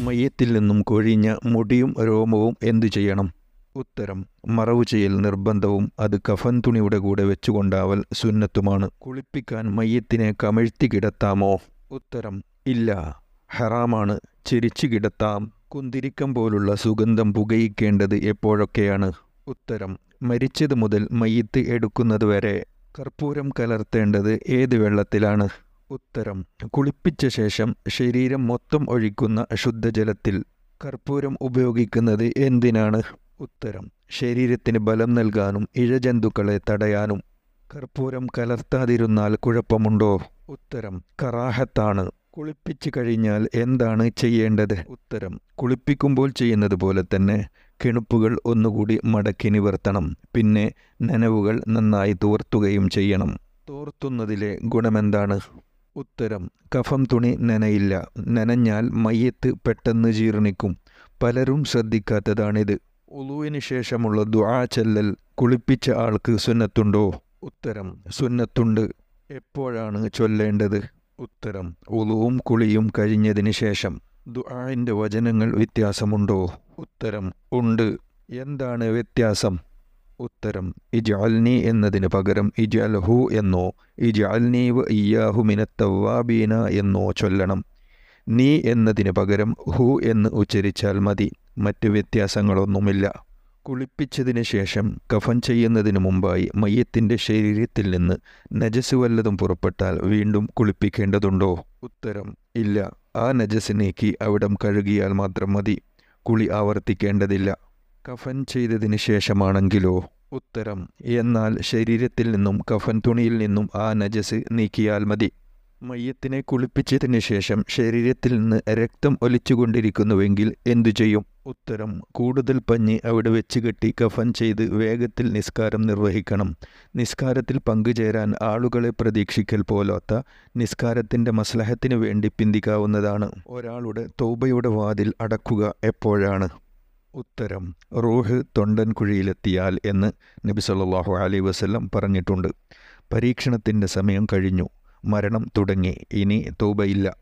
മയ്യത്തിൽ നിന്നും കൊഴിഞ്ഞ മുടിയും രോമവും എന്തു ചെയ്യണം? ഉത്തരം മറവ് ചെയ്യൽ നിർബന്ധവും അത് കഫൻ തുണിയുടെ കൂടെ വെച്ചുകൊണ്ടാവൽ സുന്നത്തുമാണ്. കുളിപ്പിക്കാൻ മയ്യത്തിനെ കമഴ്ത്തി കിടത്താമോ? ഉത്തരം ഇല്ല. ഹറാമാണ് ചിരിച്ചു കിടത്താം. കുന്തിരിക്കം പോലുള്ള സുഗന്ധം പുകയിക്കേണ്ടത് എപ്പോഴൊക്കെയാണ്? ഉത്തരം മരിച്ചത് മുതൽ മയ്യത്ത് എടുക്കുന്നത് വരെ കർപ്പൂരം കലർത്തേണ്ടത് ഏത് വെള്ളത്തിലാണ്? ഉത്തരം. കുളിപ്പിച്ച ശേഷം ശരീരം മൊത്തം ഒഴിക്കുന്ന ശുദ്ധജലത്തിൽ കർപ്പൂരം ഉപയോഗിക്കുന്നത് എന്തിനാണ്? ഉത്തരം. ശരീരത്തിന് ബലം നൽകാനും ഇഴജന്തുക്കളെ തടയാനും കർപ്പൂരം കലർത്താതിരുന്നാൽ കുഴപ്പമുണ്ടോ? ഉത്തരം. കറാഹത്താണ്. കുളിപ്പിച്ചു കഴിഞ്ഞാൽ എന്താണ് ചെയ്യേണ്ടത്? ഉത്തരം. കുളിപ്പിക്കുമ്പോൾ ചെയ്യുന്നത് പോലെ തന്നെ കിണുപ്പുകൾ ഒന്നുകൂടി മടക്കി നിവർത്തണം. പിന്നെ നനവുകൾ നന്നായി തോർത്തുകയും ചെയ്യണം. തോർത്തുന്നതിലെ ഗുണമെന്താണ്? ഉത്തരം കഫം തുണി നനയില്ല. നനഞ്ഞാൽ മയ്യത്ത് പെട്ടെന്ന് ജീർണിക്കും. പലരും ശ്രദ്ധിക്കാത്തതാണിത്. ഉളുവിന് ശേഷമുള്ള ദുആ ചെല്ലൽ കുളിപ്പിച്ച ആൾക്ക് സുന്നത്തുണ്ടോ? ഉത്തരം സുന്നത്തുണ്ട്. എപ്പോഴാണ് ചൊല്ലേണ്ടത്? ഉത്തരം ഉളുവും കുളിയും കഴിഞ്ഞതിന് ശേഷം. ദുആഇന്റെ വചനങ്ങൾ വ്യത്യാസമുണ്ടോ? ഉത്തരം ഉണ്ട്. എന്താണ് വ്യത്യാസം? ഉത്തരം ഇജാൽനി എന്നതിന് പകരം ഇജ് അൽഹു എന്നോ ഇജ് അൽനീവ് ഇയാഹു മിനത്തവാബീന എന്നോ ചൊല്ലണം. നീ എന്നതിന് പകരം ഹു എന്ന് ഉച്ചരിച്ചാൽ മതി മറ്റു വ്യത്യാസങ്ങളൊന്നുമില്ല. കുളിപ്പിച്ചതിന് ശേഷം കഫൻ ചെയ്യുന്നതിന് മുമ്പായി മയ്യത്തിന്റെ ശരീരത്തിൽ നിന്ന് നജസ് വല്ലതും പുറപ്പെട്ടാൽ വീണ്ടും കുളിപ്പിക്കേണ്ടതുണ്ടോ? ഉത്തരം ഇല്ല. ആ നജസ് നീക്കി അവിടം കഴുകിയാൽ മാത്രം മതി. കുളി ആവർത്തിക്കേണ്ടതില്ല. കഫൻ ചെയ്തതിന് ശേഷമാണെങ്കിലോ? ഉത്തരം എന്നാൽ ശരീരത്തിൽ നിന്നും കഫൻ തുണിയിൽ നിന്നും ആ നജസ് നീക്കിയാൽ മതി. മയ്യത്തിനെ കുളിപ്പിച്ചതിന് ശേഷം ശരീരത്തിൽ നിന്ന് രക്തം ഒലിച്ചുകൊണ്ടിരിക്കുന്നുവെങ്കിൽ എന്തു ചെയ്യും? ഉത്തരം കൂടുതൽ പഞ്ഞി അവിടെ വെച്ച് കെട്ടി കഫൻ ചെയ്ത് വേഗത്തിൽ നിസ്കാരം നിർവഹിക്കണം. നിസ്കാരത്തിൽ പങ്കുചേരാൻ ആളുകളെ പ്രതീക്ഷിക്കൽ പോലാത്ത നിസ്കാരത്തിന്റെ മസ്ലഹത്തിന് വേണ്ടി പിന്തിക്കാവുന്നതാണ്. ഒരാളുടെ തൗബയുടെ വാതിൽ അടക്കുക എപ്പോഴാണ്? ഉത്തരം റൂഹ് തൊണ്ടൻ കുഴിയിലെത്തിയാൽ എന്ന് നബി സല്ലല്ലാഹു അലൈഹി വസല്ലം പറഞ്ഞിട്ടുണ്ട്. പരീക്ഷണത്തിന്റെ സമയം കഴിഞ്ഞു. മരണം തുടങ്ങി. ഇനി തൗബയില്ല.